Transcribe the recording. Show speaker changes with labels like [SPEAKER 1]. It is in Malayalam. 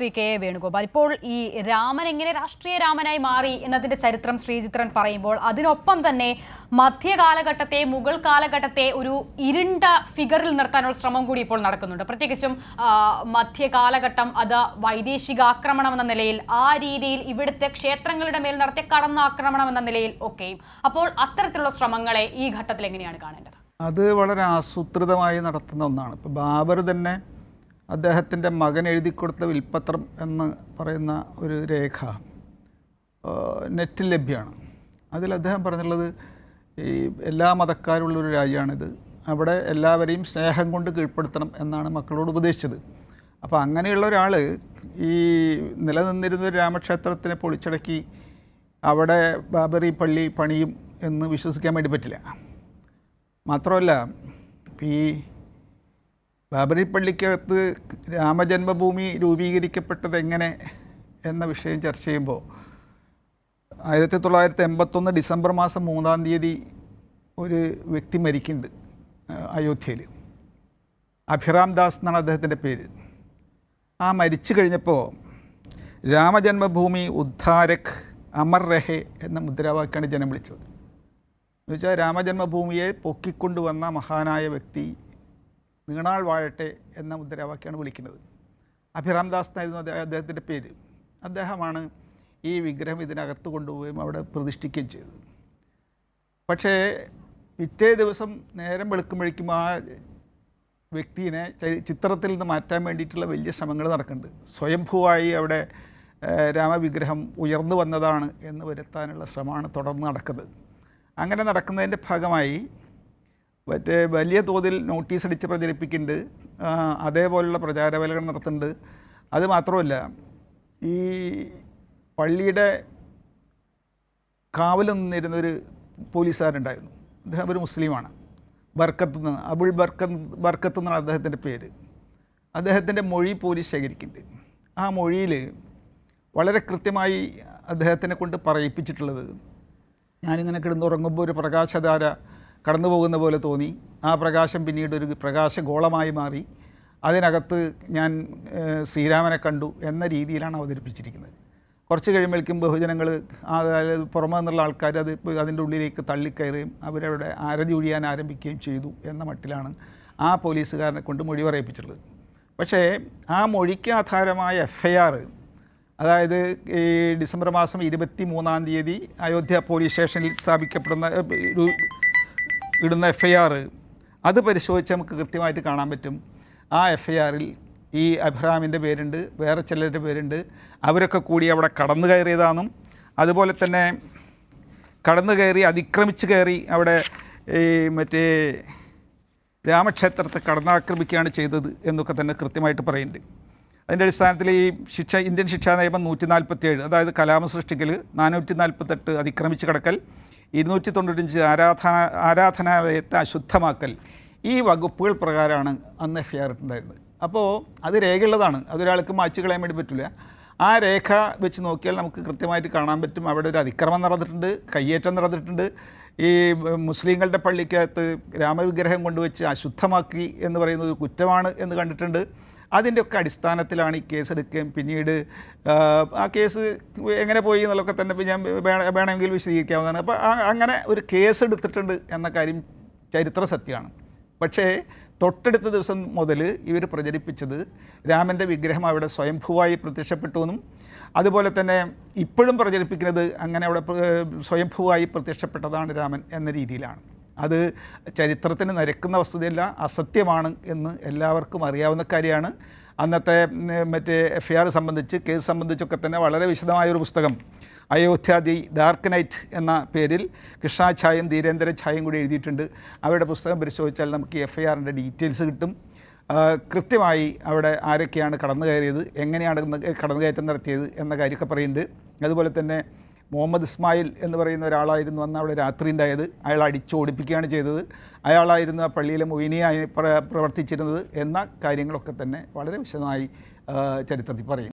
[SPEAKER 1] Shri K A Venugopal. ഇപ്പോൾ ഈ രാമൻ എങ്ങനെ രാഷ്ട്രീയ രാമനായി മാറി എന്നതിന്റെ ചരിത്രം ശ്രീചിത്രൻ പറയുമ്പോൾ അതിനൊപ്പം തന്നെ മധ്യകാലഘട്ടത്തെ മുഗൾ കാലഘട്ടത്തെ ഒരു ഇരുണ്ട ഫിഗറിൽ നിർത്താനുള്ള ശ്രമം കൂടി ഇപ്പോൾ നടക്കുന്നുണ്ട്. പ്രത്യേകിച്ചും മധ്യകാലഘട്ടം അത് വൈദേശിക ആക്രമണം എന്ന നിലയിൽ ആ രീതിയിൽ ഇവിടുത്തെ ക്ഷേത്രങ്ങളുടെ മേൽ നടത്തിയ കടന്നാക്രമണം എന്ന നിലയിൽ ഒക്കെയും. അപ്പോൾ അത്തരത്തിലുള്ള ശ്രമങ്ങളെ ഈ ഘട്ടത്തിൽ എങ്ങനെയാണ് കാണേണ്ടത്?
[SPEAKER 2] അത് വളരെ ആസൂത്രിതമായി നടത്തുന്ന ഒന്നാണ്. ഇപ്പോൾ ബാബർ തന്നെ അദ്ദേഹത്തിന്റെ മകൻ എഴുതി കൊടുത്ത വിൽപ്പത്രം എന്ന് പറയുന്ന ഒരു രേഖ നെറ്റിൽ ലഭ്യമാണ്. അതിൽ അദ്ദേഹം പറഞ്ഞുള്ളത് ഈ എല്ലാ മതക്കാരുള്ളൊരു രാജ്യമാണിത്. അവിടെ എല്ലാവരെയും സ്നേഹം കൊണ്ട് കീഴ്പ്പെടുത്തണം എന്നാണ് മക്കളോട് ഉപദേശിച്ചത്. അപ്പോൾ അങ്ങനെയുള്ള ഒരാൾ ഈ നിലനിന്നിരുന്ന രാമക്ഷേത്രത്തിനെ പൊളിച്ചടക്കി അവിടെ ബാബറി പള്ളി പണിയും എന്ന് വിശ്വസിക്കാൻ വേണ്ടി പറ്റില്ല. മാത്രമല്ല ഈ ബാബറി പള്ളിക്കകത്ത് രാമജന്മഭൂമി രൂപീകരിക്കപ്പെട്ടത് എങ്ങനെ എന്ന വിഷയം ചർച്ച ചെയ്യുമ്പോൾ ആയിരത്തി തൊള്ളായിരത്തി എൺപത്തൊന്ന് ഡിസംബർ മാസം മൂന്നാം തീയതി ഒരു വ്യക്തി മരിക്കുന്നുണ്ട് അയോധ്യയിൽ. അഭിറാം ദാസ് എന്നാണ് അദ്ദേഹത്തിന്റെ പേര്. ആ മരിച്ചു കഴിഞ്ഞപ്പോൾ രാമജന്മഭൂമി ഉദ്ധാരക് അമർ രഹെ എന്ന മുദ്രാവാക്യമാണ് ജനം വിളിച്ചത്. എന്നുവെച്ചാൽ രാമജന്മഭൂമിയെ പൊക്കിക്കൊണ്ടുവന്ന മഹാനായ വ്യക്തി നീണാൾ വാഴട്ടെ എന്ന മുദ്രാവാക്യമാണ് വിളിക്കുന്നത്. അഭിറാം ദാസ് എന്നായിരുന്നു അദ്ദേഹ- അദ്ദേഹത്തിന്റെ പേര്. അദ്ദേഹമാണ് ഈ വിഗ്രഹം ഇതിനകത്ത് കൊണ്ടുപോവുകയും അവിടെ പ്രതിഷ്ഠിക്കുകയും ചെയ്തത്. പക്ഷേ പിറ്റേ ദിവസം നേരം വെളുക്കുമ്പോഴേക്കും ആ വ്യക്തിനെ ചിത്രത്തിൽ നിന്ന് മാറ്റാൻ വേണ്ടിയിട്ടുള്ള വലിയ ശ്രമങ്ങൾ നടക്കുന്നുണ്ട്. സ്വയംഭൂവായി അവിടെ രാമവിഗ്രഹം ഉയർന്നു വന്നതാണ് എന്ന് വരുത്താനുള്ള ശ്രമമാണ് തുടർന്ന് നടക്കുന്നത്. അങ്ങനെ നടക്കുന്നതിന്റെ ഭാഗമായി മറ്റേ വലിയ തോതിൽ നോട്ടീസ് അടിച്ച് പ്രചരിപ്പിക്കുന്നുണ്ട്. അതേപോലുള്ള പ്രചാരവേലകൾ നടത്തുന്നുണ്ട്. അത് മാത്രമല്ല ഈ പള്ളിയുടെ കാവൽ നിന്നിരുന്ന ഒരു പോലീസുകാരുണ്ടായിരുന്നു. അദ്ദേഹം ഒരു മുസ്ലിമാണ്. ബർക്കത്ത് നിന്ന് അബുൾ ബർക്കത്ത് ബർക്കത്ത് എന്നാണ് അദ്ദേഹത്തിന്റെ പേര്. അദ്ദേഹത്തിന്റെ മൊഴി പോലീസ് ശേഖരിക്കുന്നുണ്ട്. ആ മൊഴിയിൽ വളരെ കൃത്യമായി അദ്ദേഹത്തിനെ കൊണ്ട് പറയിപ്പിച്ചിട്ടുള്ളത്. ഞാനിങ്ങനെ കിടന്നുറങ്ങുമ്പോൾ ഒരു പ്രകാശധാര കടന്നു പോകുന്ന പോലെ തോന്നി. ആ പ്രകാശം പിന്നീട് ഒരു പ്രകാശഗോളമായി മാറി. അതിനകത്ത് ഞാൻ ശ്രീരാമനെ കണ്ടു എന്ന രീതിയിലാണ് അവതരിപ്പിച്ചിരിക്കുന്നത്. കുറച്ച് കഴിയുമ്പോഴേക്കും ബഹുജനങ്ങൾ അതായത് പുറമെ നിന്നുള്ള ആൾക്കാർ അത് അതിന്റെ ഉള്ളിലേക്ക് തള്ളിക്കയറുകയും അവരവിടെ ആരതി ഒഴിയാൻ ആരംഭിക്കുകയും ചെയ്തു എന്ന മട്ടിലാണ് ആ പോലീസുകാരനെ കൊണ്ട് മൊഴി പറയിപ്പിച്ചിട്ടുള്ളത്. പക്ഷേ ആ മൊഴിക്ക് ആധാരമായ എഫ് ഐ ആർ അതായത് ഈ ഡിസംബർ മാസം ഇരുപത്തി മൂന്നാം തീയതി അയോധ്യ പോലീസ് സ്റ്റേഷനിൽ സ്ഥാപിക്കപ്പെടുന്ന ഇടുന്ന എഫ് ഐ ആർ അത് പരിശോധിച്ച് നമുക്ക് കൃത്യമായിട്ട് കാണാൻ പറ്റും. ആ എഫ് ഐ ആറിൽ ഈ അബ്രഹാമിന്റെ പേരുണ്ട് വേറെ ചിലരുടെ പേരുണ്ട്. അവരൊക്കെ കൂടി അവിടെ കടന്നു കയറിയതാണെന്നും അതുപോലെ തന്നെ കടന്നു കയറി അതിക്രമിച്ച് കയറി അവിടെ ഈ മറ്റേ രാമക്ഷേത്രത്തെ കടന്നാക്രമിക്കുകയാണ് ചെയ്തത് എന്നൊക്കെ തന്നെ കൃത്യമായിട്ട് പറയുന്നുണ്ട്. അതിന്റെ അടിസ്ഥാനത്തിൽ ഈ ശിക്ഷ ഇന്ത്യൻ ശിക്ഷാ നിയമം നൂറ്റി നാൽപ്പത്തിയേഴ് അതായത് കലാമ സൃഷ്ടിക്കൽ നാനൂറ്റി നാൽപ്പത്തെട്ട് അതിക്രമിച്ച് കിടക്കൽ ഇരുന്നൂറ്റി തൊണ്ണൂറ്റഞ്ച് ആരാധന ആരാധനാലയത്തെ അശുദ്ധമാക്കൽ ഈ വകുപ്പുകൾ പ്രകാരമാണ് അന്ന് എഫ് ഐ ആർ ഉണ്ടായിരുന്നത്. അപ്പോൾ അത് രേഖയുള്ളതാണ്. അതൊരാൾക്ക് മായ്ച്ചു കളയാൻ വേണ്ടി പറ്റില്ല ആ രേഖ വെച്ച് നോക്കിയാൽ നമുക്ക് കൃത്യമായിട്ട് കാണാൻ പറ്റും. അവിടെ ഒരു അതിക്രമം നടന്നിട്ടുണ്ട് കയ്യേറ്റം നടന്നിട്ടുണ്ട്. ഈ മുസ്ലിങ്ങളുടെ പള്ളിക്കകത്ത് രാമവിഗ്രഹം കൊണ്ടുവച്ച് അശുദ്ധമാക്കി എന്ന് പറയുന്നത് കുറ്റമാണ് എന്ന് കണ്ടിട്ടുണ്ട്. അതിന്റെയൊക്കെ അടിസ്ഥാനത്തിലാണ് ഈ കേസ് എടുക്കുകയും പിന്നീട് ആ, കേസ് എങ്ങനെ പോയി എന്നുള്ളതൊക്കെ തന്നെ ഞാൻ വേണ- വേണമെങ്കിൽ വിശദീകരിക്കാവുന്നതാണ്. അപ്പോൾ അങ്ങനെ ഒരു കേസ് എടുത്തിട്ടുണ്ട് എന്ന കാര്യം ചരിത്ര സത്യമാണ്. പക്ഷേ തൊട്ടടുത്ത ദിവസം മുതൽ ഇവർ പ്രചരിപ്പിച്ചത് രാമന്റെ വിഗ്രഹം അവിടെ സ്വയംഭൂവായി പ്രത്യക്ഷപ്പെട്ടു എന്നും അതുപോലെ തന്നെ ഇപ്പോഴും പ്രചരിപ്പിക്കുന്നത് അങ്ങനെ അവിടെ സ്വയംഭൂവായി പ്രത്യക്ഷപ്പെട്ടതാണ് രാമൻ എന്ന രീതിയിലാണ്. അത് ചരിത്രത്തിന് നിരക്കുന്ന വസ്തുതയല്ല അസത്യമാണ് എന്ന് എല്ലാവർക്കും അറിയാവുന്ന കാര്യമാണ്. അന്നത്തെ മറ്റേ എഫ് ഐ ആർ സംബന്ധിച്ച് കേസ് സംബന്ധിച്ചൊക്കെ തന്നെ വളരെ വിശദമായൊരു പുസ്തകം അയോധ്യ ദി ഡാർക്ക് നൈറ്റ് എന്ന പേരിൽ കൃഷ്ണാഛായും ധീരേന്ദ്ര ഛായും കൂടി എഴുതിയിട്ടുണ്ട്. അവരുടെ പുസ്തകം പരിശോധിച്ചാൽ നമുക്ക് എഫ് ഐ ആറിന്റെ ഡീറ്റെയിൽസ് കിട്ടും. കൃത്യമായി അവിടെ ആരൊക്കെയാണ് കടന്നു കയറിയത് എങ്ങനെയാണ് കടന്നു കടന്നുകയറ്റം നടത്തിയത് എന്ന കാര്യമൊക്കെ പറയുന്നുണ്ട്. അതുപോലെ തന്നെ മുഹമ്മദ് ഇസ്മായിൽ എന്ന് പറയുന്ന ഒരാളായിരുന്നു അന്ന് അവിടെ രാത്രി ഉണ്ടായത്. അയാൾ അടിച്ചോടിപ്പിക്കുകയാണ് ചെയ്തത്. അയാളായിരുന്നു ആ പള്ളിയിലെ മൊയിനിയായി പ്ര പ്രവർത്തിച്ചിരുന്നത് എന്ന കാര്യങ്ങളൊക്കെ തന്നെ വളരെ വിശദമായി ചരിത്രത്തിൽ പറയും